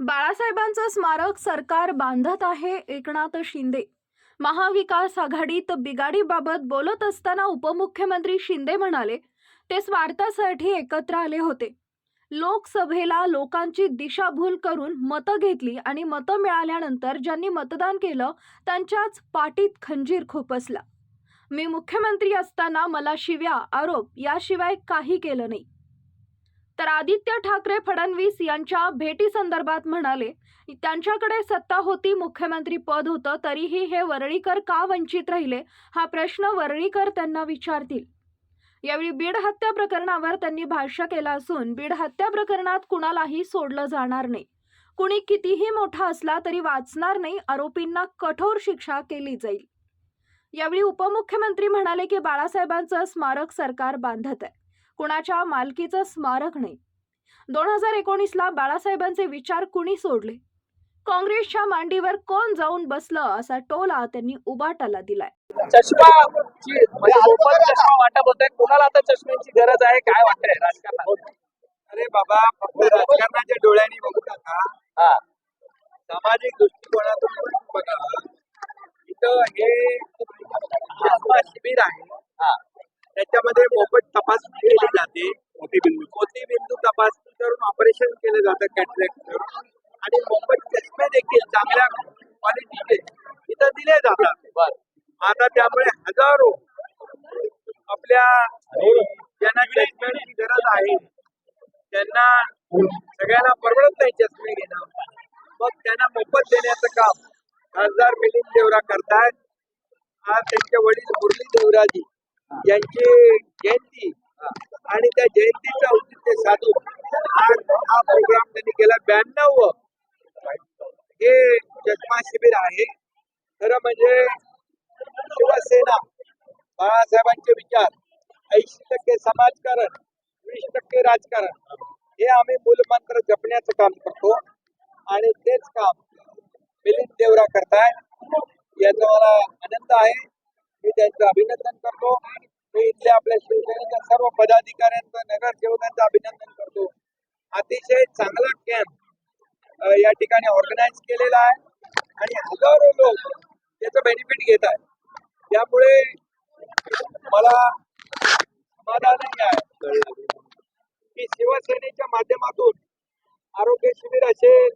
बाळासाहेबांचं स्मारक सरकार बांधत आहे एकनाथ शिंदे. महाविकास आघाडीत बिगाडीबाबत बोलत असताना उपमुख्यमंत्री शिंदे म्हणाले ते स्वार्थासाठी एकत्र आले होते. लोकसभेला लोकांची दिशाभूल करून मतं घेतली आणि मतं मिळाल्यानंतर ज्यांनी मतदान केलं त्यांच्याच पाटीत खंजीर खुपसला. मी मुख्यमंत्री असताना मला शिव्या आरोप याशिवाय काही केलं नाही. तर आदित्य ठाकरे फडणवीस यांच्या भेटीसंदर्भात म्हणाले त्यांच्याकडे सत्ता होती मुख्यमंत्री पद होतं तरीही हे वरळीकर का वंचित राहिले? हा प्रश्न वरळीकर त्यांना विचारतील. यावेळी बीड हत्या प्रकरणावर त्यांनी भाष्य केलं असून बीड हत्या प्रकरणात कुणालाही सोडलं जाणार नाही. कुणी कितीही मोठा असला तरी वाचणार नाही आरोपींना कठोर शिक्षा केली जाईल. यावेळी उपमुख्यमंत्री म्हणाले की बाळासाहेबांचं स्मारक सरकार बांधत आहे. कुणाच्या मालकीचं स्मारक नाही. दोन हजार एकोणीसला बाळासाहेबांचे विचार कुणी सोडले? काँग्रेसच्या मांडीवर कोण जाऊन बसलं असा टोला त्यांनी उबाटाला दिलाय. चष्मा म्हणजे मोफत चष्मा वाटप होत आहे कोणाला आता चष्म्याची गरज आहे? काय वाटतंय राजकारणात? अरे बाबा फक्त राजकारणाच्या डोळ्यांनी बघू नका. हा. सामाजिक दृष्टिकोनातून बघा. इथं हे शिबिर आहे. त्याच्यामध्ये मोफत तपासणी केली जाते. मोतीबिंदू मोतीबिंदू तपासणी करून ऑपरेशन केलं जातं कॅटलॅक आणि मोफत चष्मे देखील चांगल्या क्वालिटीचे इथं दिले जातात. आता त्यामुळे हजारो आपल्या ज्यांना चष्म्याची गरज आहे त्यांना सगळ्यांना परवडत नाही चष्मे घेणं. मग त्यांना मोफत देण्याचं काम खासदार मिलिंद देवरा करतायत. आज त्यांचे वडील मुरली देवराजी यांची जयंती आणि त्या जयंतीचं औचित्य साधून आज हा प्रोग्राम त्यांनी केला ब्याण्णव. हे चष्मा शिबिर आहे. खरं म्हणजे शिवसेना बाळासाहेबांचे विचार ऐंशी टक्के समाजकारण वीस टक्के राजकारण हे आम्ही मूलमंत्र जपण्याचं काम करतो. आणि तेच काम मिलिंद देवरा करताय. याचा मला आनंद आहे. मी त्यांचं अभिनंदन करतो. मी इथल्या आपल्या शिवसेनेच्या सर्व पदाधिकाऱ्यांचं नगरसेवकांचं अभिनंदन करतो. अतिशय चांगला कॅम्प या ठिकाणी ऑर्गनाईज केलेला आहे आणि हजारो लोक त्याचं बेनिफिट घेत आहेत. त्यामुळे मला समाधानही आहे. की शिवसेनेच्या माध्यमातून आरोग्य शिबिर असेल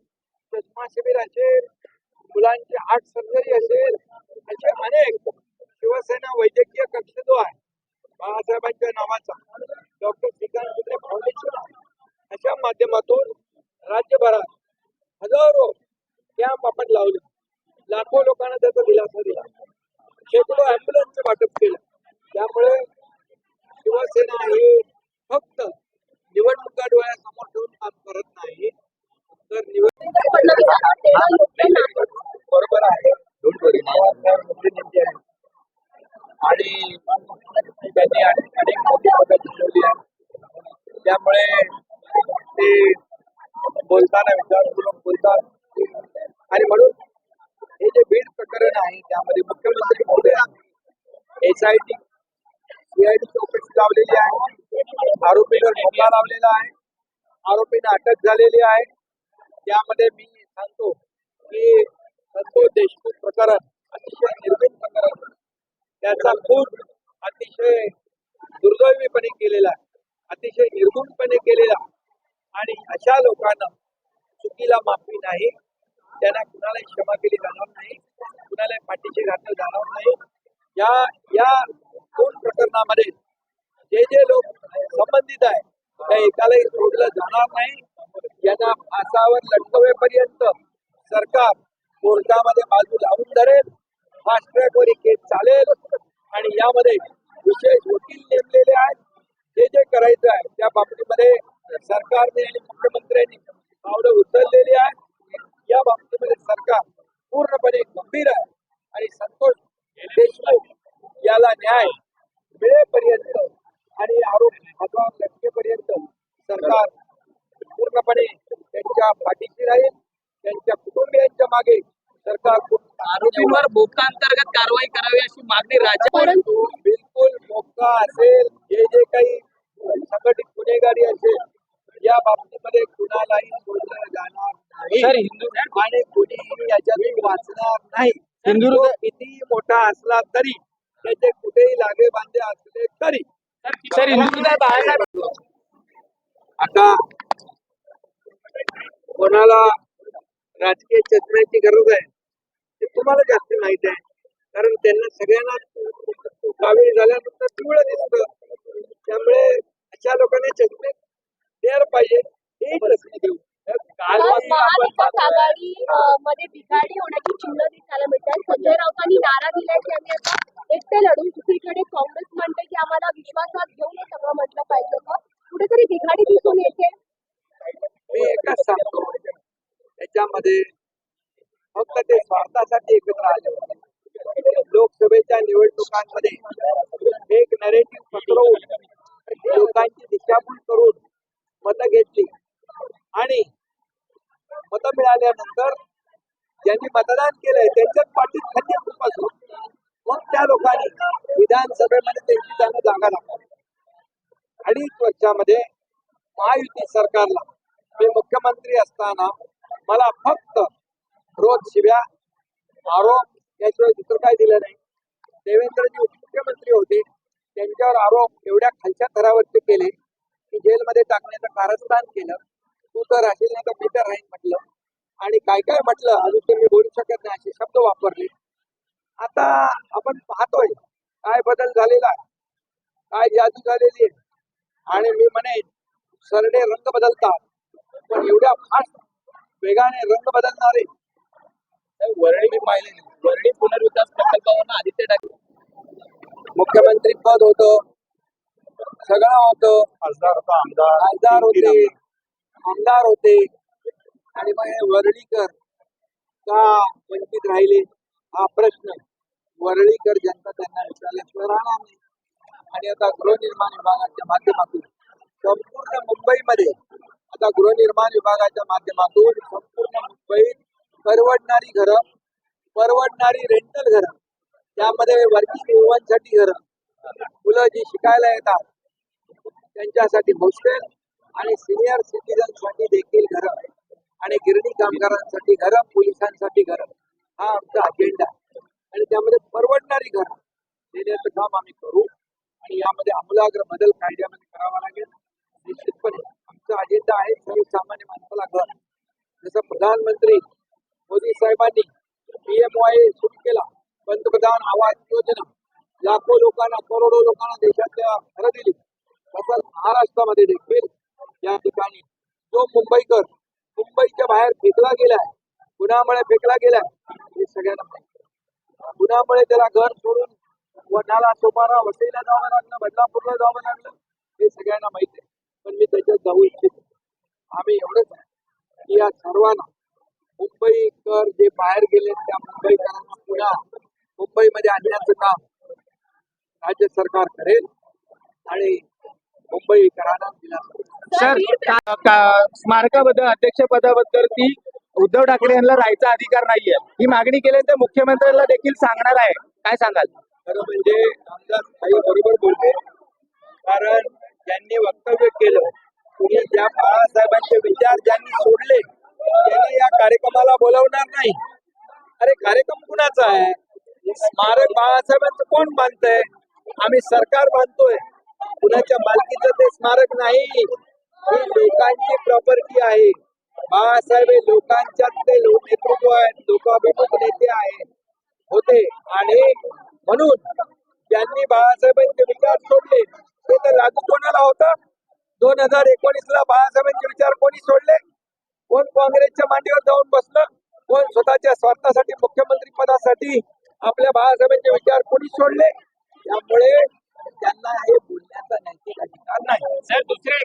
चष्मा शिबिर असेल मुलांची हार्ट सर्जरी असेल असे अनेक शिवसेना वैद्यकीय कक्ष जो आहे. बाळासाहेबांच्या नावाचा डॉक्टर श्रीकांत कुत्रे फाउंडेशन आहे. अशा माध्यमातून राज्यभरात हजारो कॅम्प आपण लावले. लाखो लोकांना त्याचा दिलासा दिला. शेकडो अँब्युलन्सचं वाटप केलं. त्यामुळे शिवसेना ही फक्त निवडणुका डोळ्यासमोर ठेवून काम करत नाही. तर निवडणूक आहे. त्यामध्ये मुख्यमंत्री महोदय एच आय टी सीआयडी चौकशी लावलेली आहे. आरोपीवर मोका लावलेला आहे आरोपींना अटक झालेली आहे. त्यामध्ये मी सांगतो की संतोष देशमुख प्रकरण अतिशय निर्भीड प्रकरण त्याचा खूप अतिशय दुर्दैवीपणे केलेला आहे. अतिशय निर्गुणपणे केलेला आणि अशा लोकांना चुकीला माफी नाही. त्यांना कुणालाही क्षमा केली जाणार नाही. कुणालाही पाठीशी घातलं जाणार नाही. या या दोन प्रकरणामध्ये जे जे लोक संबंधित आहे त्या एकालाही सोडलं जाणार नाही. यांना फासावर लटकवेपर्यंत सरकार कोर्टामध्ये बाजू लावून धरेल. फास्ट ट्रॅकवर केस चालेल. आणि यामध्ये विशेष वकील नेमलेले आहेत. जे जे करायचं आहे त्या बाबतीमध्ये सरकारने आणि मुख्यमंत्र्यांनी पावलं उचललेली आहे या बाबतीमध्ये सरकार पूर्णपणे गंभीर आहे. आणि संतोष देशमुख याला न्याय मिळेपर्यंत आणि आरोप हातावर लटकेपर्यंत सरकार पूर्णपणे त्यांच्या पाठीशी राहील त्यांच्या कुटुंबियांच्या मागे सरकार आरोपींवर मोका अंतर्गत कारवाई करावी अशी मागणी राज्य परंतु बिलकुल मोका असेल जे जे काही संघटित गुन्हेगारी असेल या बाबतीमध्ये कुणालाही सोडलं जाणार नाही. आणि कोणीही याच्यातून वाचणार नाही. सिंधुदुर्ग- तो कितीही मोठा असला तरी त्याचे कुठेही लागे बांधे असले तरी सर आता कोणाला राजकीय चष्म्याची गरज आहे ते तुम्हाला जास्त माहीत आहे. कारण त्यांना सगळ्यांना कावेळी झाल्यानंतर पिवळं दिसतं. त्यामुळे अशा लोकांनी चष्मे द्यायला पाहिजे हे प्रश्न घेऊ. काल महाविकास आघाडी मध्ये बिघाडी होण्याची चिन्ह दिसायला मिळतात. संजय राऊतांनी नारा दिलाय की आम्ही आता एकटे लढू दुसरीकडे काँग्रेस म्हणते की आम्हाला विश्वासात घेऊन हे सगळं म्हटलं पाहिजे का कुठेतरी बिघाडी दिसून येते मी एकच सांगतो त्याच्यामध्ये फक्त ते स्वार्थासाठी एकत्र आले होते लोकसभेच्या निवडणुकांमध्ये एक नरेटिव्ह पसरवून लोकांची दिशाभूल करून मतं घेतली आणि मतं मिळाल्यानंतर ज्यांनी मतदान केलंय त्यांच्याच पाठीत खंजीर खुपसलं मग त्या लोकांनी विधानसभेमध्ये त्यांची त्यांना जागा दाखवली राज्यामध्ये महायुती सरकारला मी मुख्यमंत्री असताना मला फक्त रोज शिव्या आरोप याशिवाय दुसरं काय दिलं नाही. देवेंद्रजी उपमुख्यमंत्री होते. त्यांच्यावर आरोप एवढ्या खालच्या थरावरती केले की जेलमध्ये टाकण्याचं कारस्थान केलं. तू तर राहील नाही तर मी तर राहील म्हटलं. आणि काय काय म्हटलं अजून ते मी बोलू शकत नाही असे शब्द वापरले. आता आपण पाहतोय काय बदल झालेला आहे काय जादू झालेली आहे. आणि मी म्हणेन सरडे रंग बदलतात. पण एवढ्या फास्ट वेगाने रंग बदलणारे. वरळी मी पाहिले. वरळी पुनर्विकास प्रकल्पावरून आदित्य ठाकरे मुख्यमंत्री पद होतं. सगळं होतं. खासदार होता आमदार खासदार होते. आमदार होते. आणि मग हे वरळीकर का वंचित राहिले? हा प्रश्न. वरळीकर जनता त्यांना विचारल्याशिवाय राहणार नाही. आणि आता गृहनिर्माण विभागाच्या माध्यमातून संपूर्ण मुंबईमध्ये आता गृहनिर्माण विभागाच्या माध्यमातून संपूर्ण मुंबईत परवडणारी घरं परवडणारी रेंटल घरं त्यामध्ये वर्किंग वुमनसाठी घरं मुलं जी शिकायला येतात त्यांच्यासाठी हॉस्टेल आणि सिनियर सिटीजनसाठी देखील घरं आणि गिरणी कामगारांसाठी घरं पोलिसांसाठी घरं हा आमचा अजेंडा आहे. आणि त्यामध्ये परवडणारी घरं देण्याचं काम आम्ही करू. आणि यामध्ये आमूलाग्र बदल कायद्यामध्ये करावा लागेल. निश्चितपणे आमचा अजेंडा आहे सर्वसामान्य माणसाला घर जसं प्रधानमंत्री मोदी साहेबांनी पीएमवाय सुरू केला. पंतप्रधान आवास योजना. लाखो लोकांना करोडो लोकांना देशातल्या घरं दिली. तसंच महाराष्ट्रामध्ये देखील या ठिकाणी जो मुंबईकर मुंबईच्या बाहेर फेकला गेलाय गुन्हामुळे फेकला गेलाय हे सगळ्यांना माहिती गुन्हामुळे त्याला घर सोडून वनाला सोपारा वसईला जावं लागलं बदलापूरला जावं लागलं हे सगळ्यांना माहिती आहे. पण मी त्याच्यात जाऊ इच्छितो आम्ही एवढंच आहे. की या सर्वांना मुंबईकर जे बाहेर गेले त्या मुंबईकरांना पुन्हा मुंबईमध्ये आणण्याचं काम राज्य सरकार करेल. आणि मुंबईकरांना दिलासा सर स्मारकाबद्दल अध्यक्षपदाबद्दल ती उद्धव ठाकरे यांना राहायचा अधिकार नाहीये. ही मागणी केल्यानंतर मुख्यमंत्र्यांना देखील सांगणार आहे. काय सांगाल? खरं म्हणजे आमदार काही बरोबर बोलते कारण ज्यांनी वक्तव्य केलं तुम्ही ज्या बाळासाहेबांचे विचार ज्यांनी सोडले त्यांनी या कार्यक्रमाला बोलवणार नाही. अरे कार्यक्रम कुणाचा आहे? स्मारक बाळासाहेबांचं कोण बांधतंय? आम्ही सरकार बांधतोय. कुणाच्या मालकीचं ते स्मारक नाही. ही लोकांची प्रॉपर्टी आहे. बाळासाहेब हे लोकांच्यात ते लोक नेतृत्व आहेत लोकाभिमुख नेते आहेत. होते. आणि म्हणून ज्यांनी बाळासाहेबांचे विचार सोडले ते तर लागू कोणाला होतं? दोन हजार एकोणीस ला बाळासाहेबांचे विचार कोणी सोडले? कोण काँग्रेसच्या मांडीवर जाऊन बसलं? कोण स्वतःच्या स्वार्थासाठी मुख्यमंत्री पदासाठी आपल्या बाळासाहेबांचे विचार कोणी सोडले? त्यामुळे त्यांना हे बोलण्याचा नैतिक अधिकार नाही. सर दुसरे